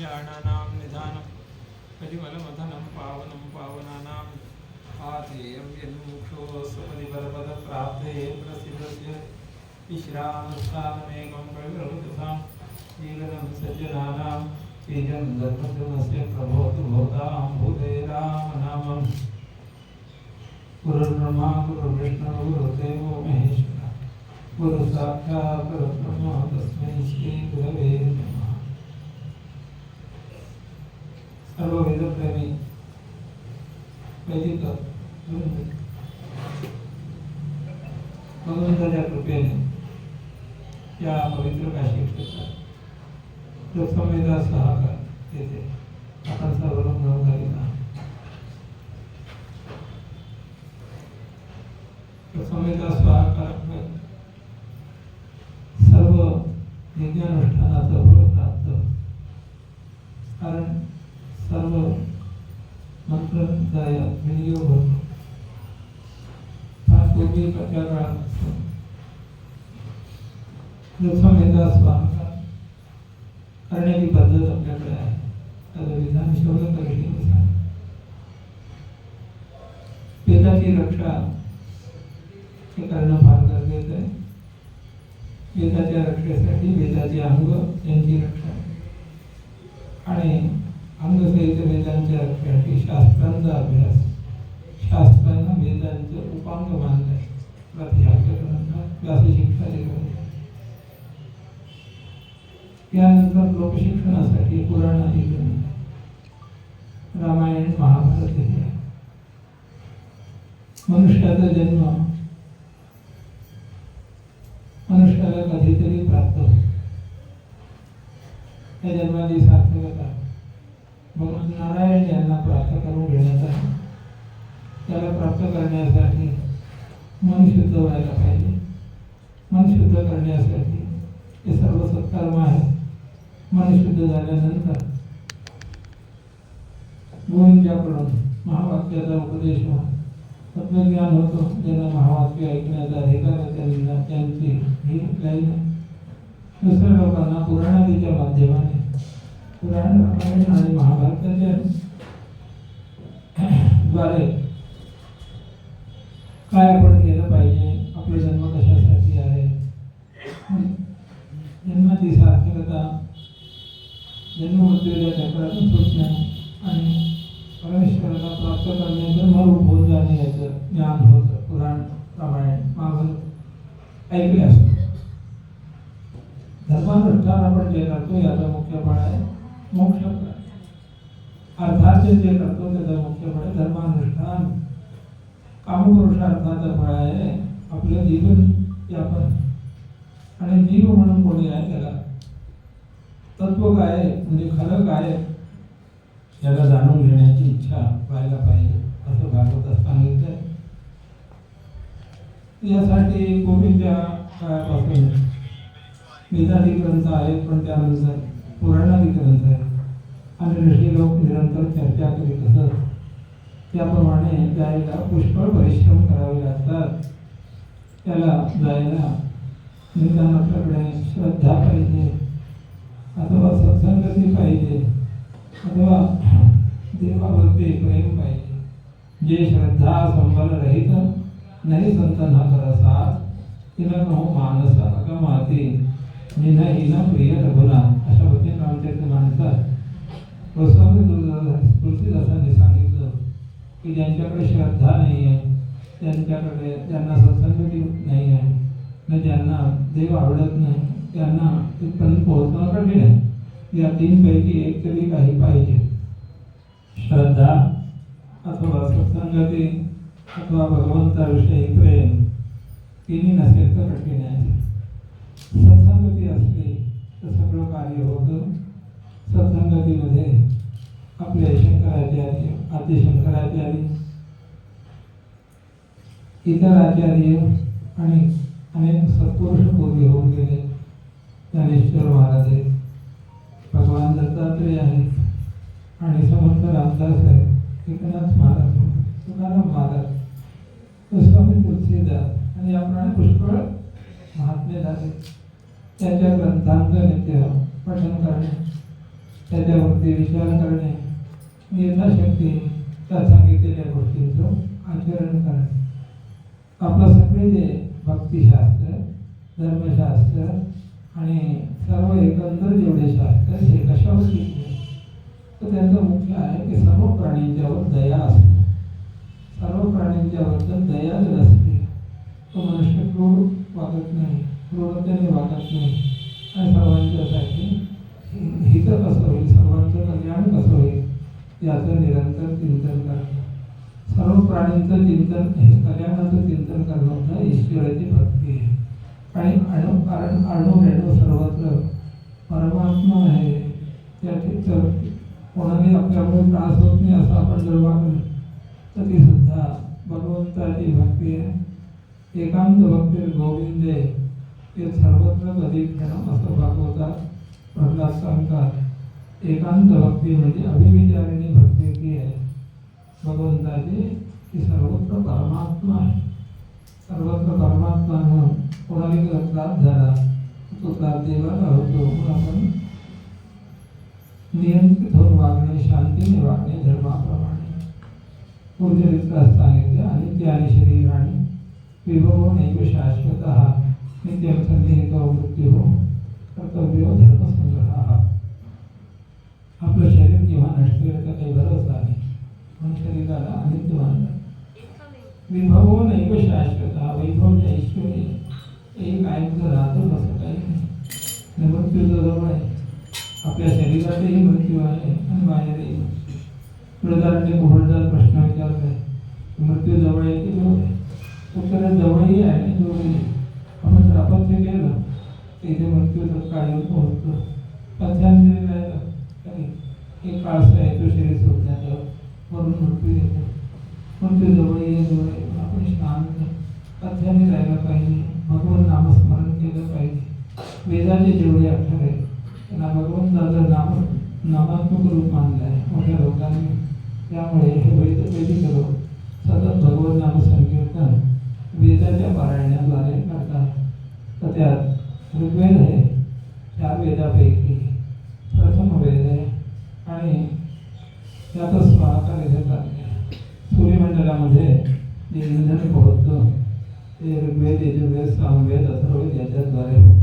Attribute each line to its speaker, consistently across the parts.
Speaker 1: विद्यानां निधानं कलिमलमथनं पावनं पावनानां पाथेयं यन्मुक्षो सपरिपरपदप्राप्ते प्रसिद्धस्य विश्रामस्थानमेकं प्रविरहुतसां शीलनं सज्जनानां बीजं धर्मधर्मस्य प्रभवतु भवतां भूते रामनामम् गुरुर्ब्रह्मा गुरुर्विष्णु गुरुदेवो महेश्वरः गुरु साक्षात् परब्रह्म तस्मै श्री सर्व भगवंताच्या कृपेने या पवित्र काशी क्षेत्रात लोकसंवेदा सहाकार येथे आपण सर्व मिळून करीत आहात लोकसंवेदा सहाकार सर्व यज्ञानुष्ठानाचं फळ प्राप्त कारण सर्व मंत्रदाय विनियोग होतो फार पूर्वी त्या काळापासून लोकसंवेदा करण्याची पद्धत आपल्याकडे आहे. त्याचं विधान शौर्य करीनुसार वेदाची रक्षा हे करणं फार गरजेचं आहे. वेदाच्या रक्षेसाठी वेदाचे अंग यांची रक्षा. आणि अंगसहित वेदांच्या रक्षेसाठी शास्त्रांचा अभ्यास. शास्त्रांना वेदांचं उपांग मानलंय प्रतिहास्य ग्रंथ व्यासशिक्षाचे ग्रंथ यानंतर लोकशिक्षणासाठी पुराणादी ग्रंथ रामायण महाभारत हे मनुष्याचा जन्म मनुष्याला कधीतरी प्राप्त होतो. त्या जन्माची सार्थकता भगवान नारायण यांना प्राप्त करून घेण्यात त्याला प्राप्त करण्यासाठी मन शुद्ध व्हायला पाहिजे. मन शुद्ध करण्यासाठी हे सर्व सत्कर्म आहे मन शुद्ध झाल्यानंतर गोविंदाकडून महावाक्याचा उपदेश होऊन तत्वज्ञान होतो. ज्यांना महावाक्य ऐकण्याचा अधिकार त्यांना त्यांची ही लाईन दुसऱ्या लोकांना पुराणादीच्या माध्यमाने पुराण रामायण आणि महाभारताच्या द्वारे काय आपण पाहिजे. आपला जन्म कशासाठी आहे? जन्माची सार्थकता. जन्ममृत्यूच्या चक्रातून सुटणे आणि परमेश्वराला प्राप्त करणे ब्रह्मरूप होऊन जाणे याचं ज्ञान होतं. पुराण रामायण महाभारत ऐकले असतो. धर्मानुष्ठान आपण जे करतो याचा मुख्य फळ आहे मोक्ष अर्थात जे करतो त्याचा मुख्य फळ आहे धर्मानुष्ठान. कामपुरुषार्थाचं फळ आहे आपलं जीवन यापन. आणि जीव म्हणून कोणी आहे त्याला? तत्व काय आहे? म्हणजे खरं काय आहे? याला जाणून घेण्याची इच्छा व्हायला पाहिजे असं भागवतात सांगितलं यासाठी गोविंद्या काळापासून वेदादी ग्रंथ आहेत पण त्यानंतर पुराणादी ग्रंथ आहेत. आणि ऋषी लोक निरंतर चर्चा करीत असत. त्याप्रमाणे जायला पुष्कळ परिश्रम करावे लागतात त्याला जायला निदान आपल्याकडे श्रद्धा पाहिजे अथवा सत्संगती पाहिजे अथवा देवावरती प्रेम पाहिजे जे श्रद्धा संबल रहित नाही संत न करसा तिला कहो मानस अगमाती निन हिन प्रिय रघुना अशा वचन रामचरित्र माणसात गोस्वामी तुलसीदासांनी सांगितलं की ज्यांच्याकडे श्रद्धा नाही आहे त्यांच्याकडे ज्यांना सत्संगती नाही आहे न ज्यांना देव आवडत नाही त्यांना तिथपर्यंत पोहोचणं कठीण आहे. या तीनपैकी एक तरी काही पाहिजे. श्रद्धा अथवा सत्संगती अथवा भगवंताविषयी प्रेम तिन्ही नसेल तर कठीण आहे. सत्संगती असली तर सगळं कार्य होतं. सत्संगतीमध्ये आपले शंकराचार्य आद्य शंकराचार्य इतर आचार्य आणि अनेक सत्पुरुष पूर्वी होऊन गेले ज्ञानेश्वर महाराज. आहेत भगवान दत्तात्रय आहेत आणि समर्थ रामदास आहेत. एकनाथ महाराज तुकाराम महाराज स्वामी तुलसीदास आणि याप्रमाणे पुष्कळ महात्मे झाले. त्याच्या ग्रंथांचं नित्य पठन करणे त्याच्यावरती विचार करणे यथाशक्ती त्या सांगितलेल्या गोष्टींचं आचरण करणे. आपलं सगळे जे भक्तिशास्त्र धर्मशास्त्र आणि सर्व एकंदर जेवढे शास्त्र हे कशावर शिकले तर त्यांचं मुख्य आहे की सर्व प्राण्यांच्यावर दया असते. सर्व प्राण्यांच्याबद्दल दया जर असते तो मनुष्य क्रूर वागत नाही क्रूरतेने वागत नाही. आणि सर्वांच्यासाठी हित कसं होईल? सर्वांचं कल्याण कसं होईल? याचं निरंतर चिंतन करणं. सर्व प्राणींचं चिंतन हे कल्याणाचं चिंतन करणं हा ईश्वराची भक्ती आहे. आणि अणु कारण अणु रेणू सर्वत्र. परमात्मा आहे. त्याची तर कोणालाही आपल्यामुळे त्रास होत नाही असं आपण जर वागलं तर ती सुद्धा भगवंताची भक्ती आहे. एकांत भक्ती गोविंदे ते सर्वत्र कधी घेणं असं भागवतात प्रल्हाद सांगतात. एकांत भक्ती म्हणजे अभिविचारिणी भक्ती ती आहे. भगवंताची ती सर्वत्र परमात्मा आहे. सर्वत्र परमात्मा म्हणून कोणाला त्रास झाला तो त्रास देवाला होतो. म्हणून आपण नियंत्रित होऊन वागणे, शांतीने वागणे धर्माप्रमाणे. पूर्वरित्रात सांगितले, अनित्य आणि शरीर आणि विभव नैव शाश्वत नित्यम मृत्यू कर्तव्य धर्मसंग्रह आपलं शरीर केव्हा नष्ट होईल तर काही भरोसा नाही. म्हणून शरीराला अनित्य मानतात विभव नैव शाश्वत वैभव ऐश्वर एक कायमचं राहतच असं काही नाही. आणि मृत्यूचं जवळ आहे, आपल्या शरीरातही मृत्यू आहे आणि मृत्यू प्रधानाने कोहळदार प्रश्न विचारत आहे मृत्यू जवळ आहे की दूर आहे? उत्तर जवळही आहे आणि आपण जर अपत्य केलं. मृत्यू तत्काळ येऊन पोहोचतो. पथ्यांजली राहिलं एक काळ असं आहे तो शरीर सोडण्याचं वरून मृत्यू येतो. मृत्यू ते जवळ दूर आपण शांत अध्याने राहिलं पाहिजे. भगवान नामस्मरण केलं पाहिजे. वेदाचे जेवढे अठर आहेत त्यांना भगवंताचं नाम नामात्मक रूप मानलं आहे. मोठ्या लोकांनी. त्यामुळे हे वैद वैदिक लोक सतत भगवत नामसंकीर्तन संकीर्तन वेदाच्या पारायणाद्वारे करतात तर त्यात ऋग्वेद आहे चार वेदापैकी प्रथम वेद आहे आणि त्यातच स्वाहाकार घेतात सूर्यमंडलामध्ये जे इंधन ते ऋग्वेद यजुर्वेद सामवेद अथर्वेद याच्याद्वारे होतं.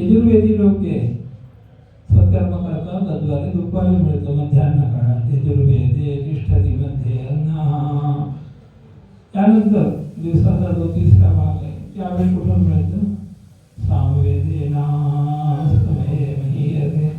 Speaker 1: यजुर्वेदी लोक जे सत्कर्म करतात तद्वारे दुपारी मिळतं मध्यान्ह काळात यजुर्वेदे तिष्ठती मध्ये अन्न त्यानंतर दिवसाचा जो तिसरा भाग आहे त्यावेळी कुठून मिळतं? सामवेदे स्तमये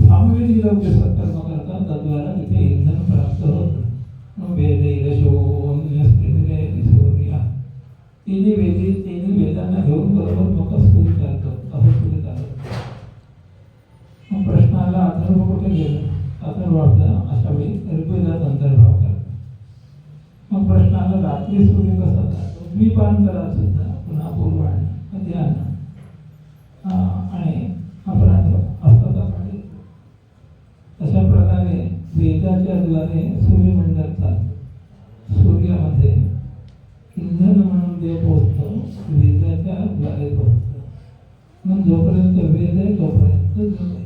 Speaker 1: सामवेदी लोक जे सत्कर्म करतात तद्वारा तिथे इंधन प्राप्त होतं. मग तिन्ही वेदी तिन्ही वेदांना घेऊन बरोबर मग अशा वेळी ऋग्वेदात अंतर्भाव करतात. मग प्रश्न आला रात्री सूर्य कसा जातो? द्वीपांतरात सुद्धा पुन्हा पूर्वाण ध्यान. आणि अपराध असताचा काळी अशा प्रकारे वेदाच्या द्वारे सूर्यमंडळ चालतो. सूर्यामध्ये इंधन म्हणून ते पोहोचतं वेदाच्या द्वारे पोहोचतं. मग जोपर्यंत वेद आहे तोपर्यंत जग आहे. तोपर्यंत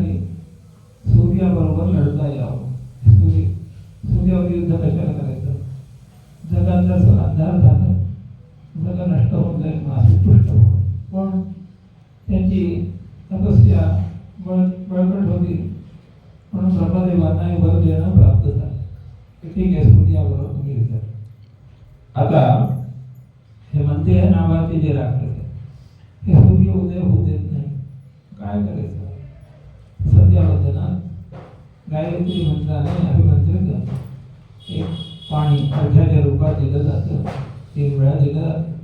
Speaker 1: त्यांची तपस्या बळ बळकट होती. म्हणून ब्रह्मदेवांना हे वर देणं प्राप्त झालं. की ठीक आहे सूर्याबरोबर तुम्ही आता हे म्हणते नावाचे जे राखले हे सूर्य उदय होऊ देत नाही. काय करायचं? सध्या वंदनात गायत्री मंत्राने अभिमंत्रित एक पाणी अर्ध्याच्या रूपात दिलं जातं. तीन वेळा दिलं जातं.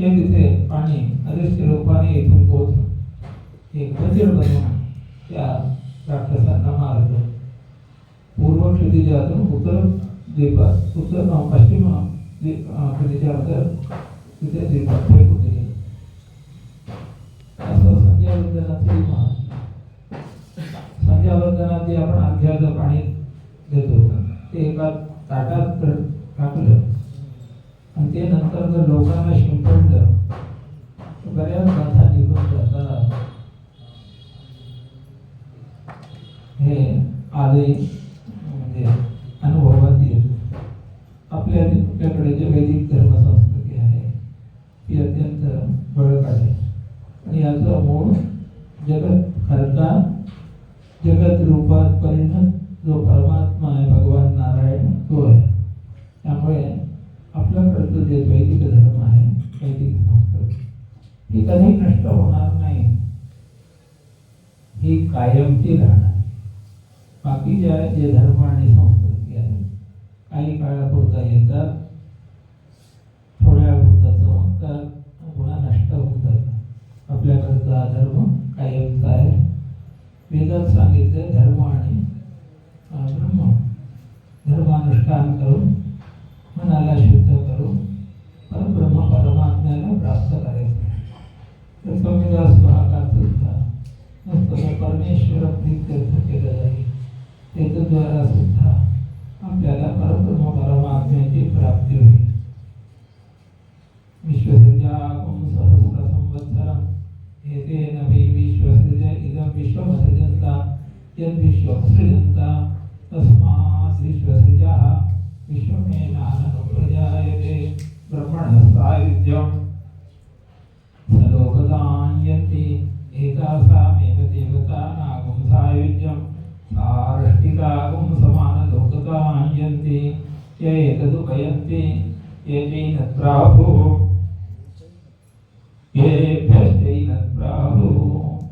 Speaker 1: ते तिथे पाणी अदृश्य रूपाने इथून पोहोच एक बजीर बनवून त्या राक्षसांना मारतो पूर्व क्षितिजातून उत्तर द्वीपात उत्तर पश्चिम क्षितिजावर तिथे द्वीपात फेकून दिले असं संध्यावंदनाचे महत्त्व संध्यावंदनात जे आपण अर्घ्याचं पाणी देतो ते एका ताटात टाकलं. आणि ते नंतर जर लोकांना शिंपडलं तर बऱ्याच बाधा निघून जातात हे आले म्हणजे अनुभवात येत. आपल्या आपल्याकडे जे वैदिक धर्मसंस्कृती आहे ती अत्यंत बळक आहे. आणि याचा मूळ जगत करता जगत रूपात परिणाम ही कधी नष्ट होणार नाही. ही कायमची राहणार बाकीच्या जे धर्म आणि संस्कृती आहेत काही काळापुरता येतात थोड्या पुरता चमकतात पुन्हा नष्ट होऊन जातात. आपल्याकडचा धर्म कायमचा आहे. वेदात सांगितले धर्म आणि ब्रह्म. धर्मानुष्ठान करून परमेश्वर अगदी कर्ज केलेला आहे. द्वारा सुद्धा आपल्याला परब्रह्म परमात्म्याची प्राप्ती होईल. विश्वसृजा ओम सहस्र संवत्सरम एतेन वै विश्वसृज तस्मात् ये एतदुपयन्ति ये चैनत्राहुः ये भ्यश्चैनत्राहुः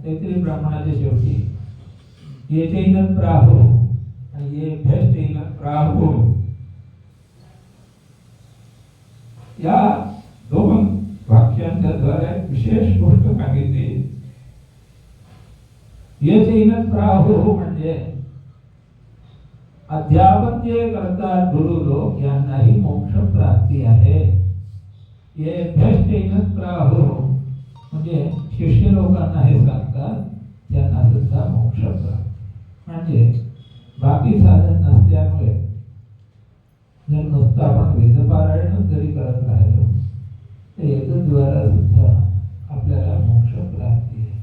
Speaker 1: तैतरी ब्राह्मणाच्या शेवटी ये आणि ये भ्यश्चैनत्राहुः या दोन वाक्यांच्या द्वारे विशेष गोष्ट सांगितली. ये चैनत्राहुः म्हणजे अध्यापन जे करतात गुरु लोक यांनाही मोक्ष प्राप्ती आहे. ये भ्यष्ट प्राहु. म्हणजे शिष्य लोकांना हे सांगतात त्यांना सुद्धा मोक्ष प्राप्त. म्हणजे बाकी साधन नसल्यामुळे जर नुसतं आपण वेदपारायणच जरी करत राहिलो तर याच्याद्वारा सुद्धा आपल्याला मोक्ष प्राप्ती आहे.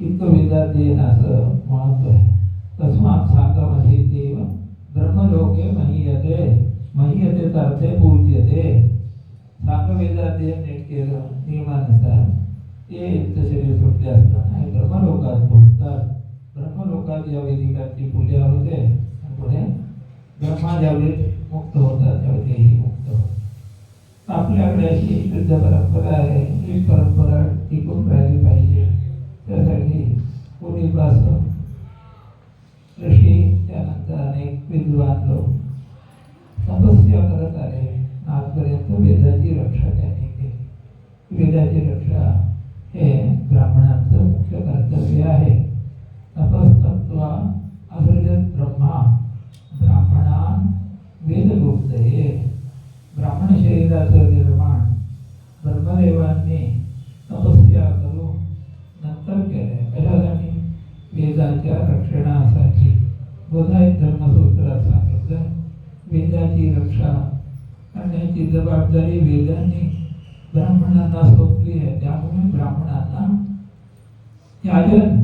Speaker 1: इतकं वेदात येईन असं महत्त्व आहे. तस्मात सांगामध्ये देव ब्रह्मलोके महीयते महीयते अर्थे पूज्यते सामवेदाध्ययन नीट केलं नियमानुसार ते युक्त शरीर सुटले असताना हे ब्रह्मलोकात पोहोचतात ब्रह्मलोकात या वेदिकाची पूजा होते पुढे ब्रह्मा ज्यावेळी मुक्त होतात त्यावेळी तेही मुक्त होतात आपल्याकडे अशी शुद्ध परंपरा आहे ही परंपरा टिकून राहिली पाहिजे त्यासाठी पूर्वीपासून विद्वान लोक तपस्या करत आले आजपर्यंत वेदाची रक्षा त्यांनी केली. वेदाची रक्षा करण्याची जबाबदारी वेदांनी ब्राह्मणांना सोपली आहे त्यामुळे ब्राह्मणांना याजन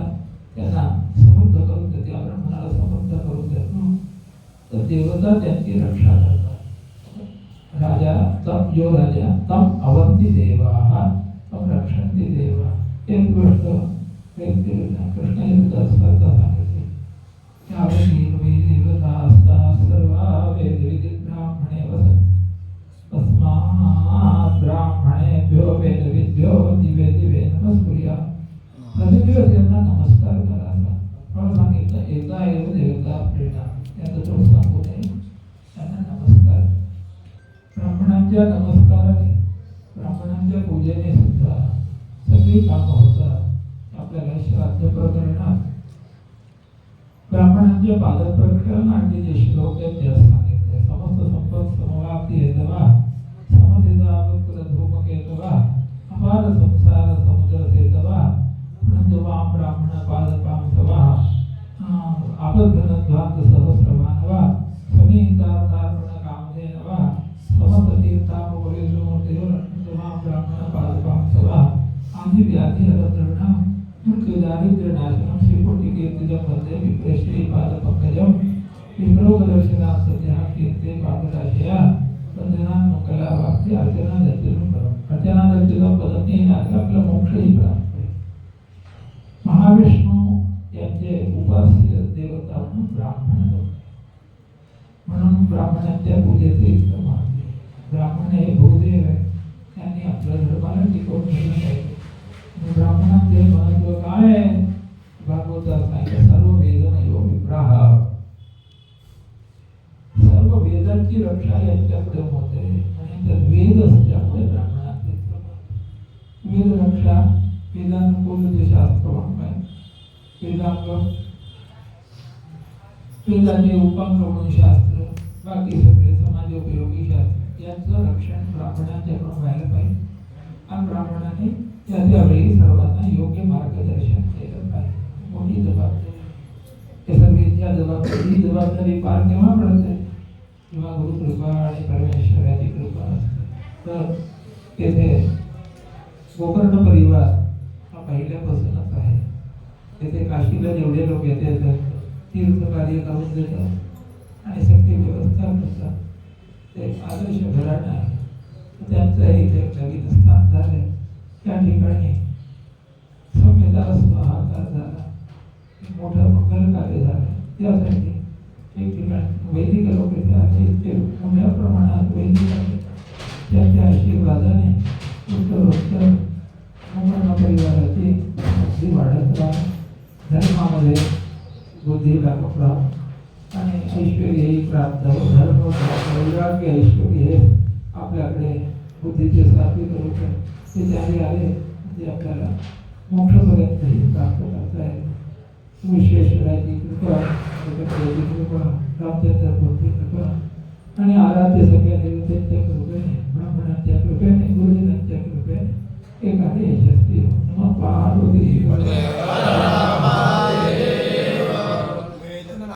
Speaker 1: देवता त्यांची रक्षा करतात राजा, तम जो राजा, तम अवंती देवा, तम रक्षंती देवा। एक गोष्ट कृष्ण स्पर्धा सांगितली त्यावेळी वै देवता सर्वा ब्राह्मणे दिवे दिवे नमस्कार करायचा फळ सांगितलं देवता प्रेरणा याचा थोडं सांगू नये त्यांना नमस्कार. ब्राह्मणांच्या नमस्काराने ब्राह्मणांच्या पूजेने सुद्धा सगळी कामं होतात आपल्याला श्राद्ध प्रकरणात. ब्राह्मणांच्या पादप्रकरण आणि जे श्लोक आहेत ते असतात. స్థితిలో పొందే విప్రేషణ ఈ పాద పంకజం విప్రో वेदाचे उपांग म्हणून शास्त्र बाकी सगळे समाजोपयोगी शास्त्र. यांचं रक्षण ब्राह्मणांच्याकडून व्हायला पाहिजे. आणि ब्राह्मणाने त्या त्यावेळी सर्वांना योग्य मार्गदर्शन केलं पाहिजे. मोठी जबाबदारी? हे सगळी त्या जबाबदारी ही जबाबदारी पार केव्हा पडते? किंवा गुरुकृपा आणि परमेश्वराची कृपा असते. तर तेथे गोकर्ण परिवार हा पहिल्यापासूनच आहे. तेथे काशीला जेवढे लोक येते तीर्थ कार्य लावून देतात. आणि सगळी व्यवस्था करतात ते आदर्श घराणं आहे त्यांचं इथे नवीन स्थान झालं त्या ठिकाणी सभेला स्वाहाकार झाला. मोठं मंगल कार्य झालं. त्यासाठी एक ठिकाणी वैदिक लोक इथे आले ते मोठ्या प्रमाणात वैदिक आले त्यांच्या आशीर्वादाने उत्तरोत्तर पूर्ण परिवाराची वाढत राहा धर्मामध्ये बुद्धीला प्राप्त आणि ऐश्वर्यही प्राप्त. धर्म वैराग्य ऐश्वर्य आपल्याकडे बुद्धीचे स्थापित होते ते त्याने आले ते आपल्याला मोक्षपर्यंतही प्राप्त करता येईल विश्वेश्वराची कृपा कृपा रामचंद्र मूर्ती कृपा आणि आराध्य सगळ्या देवतेच्या कृपेने ब्राह्मणांच्या कृपेने गुरुजनांच्या कृपेने एखादे यशस्वी. नमः पार्वती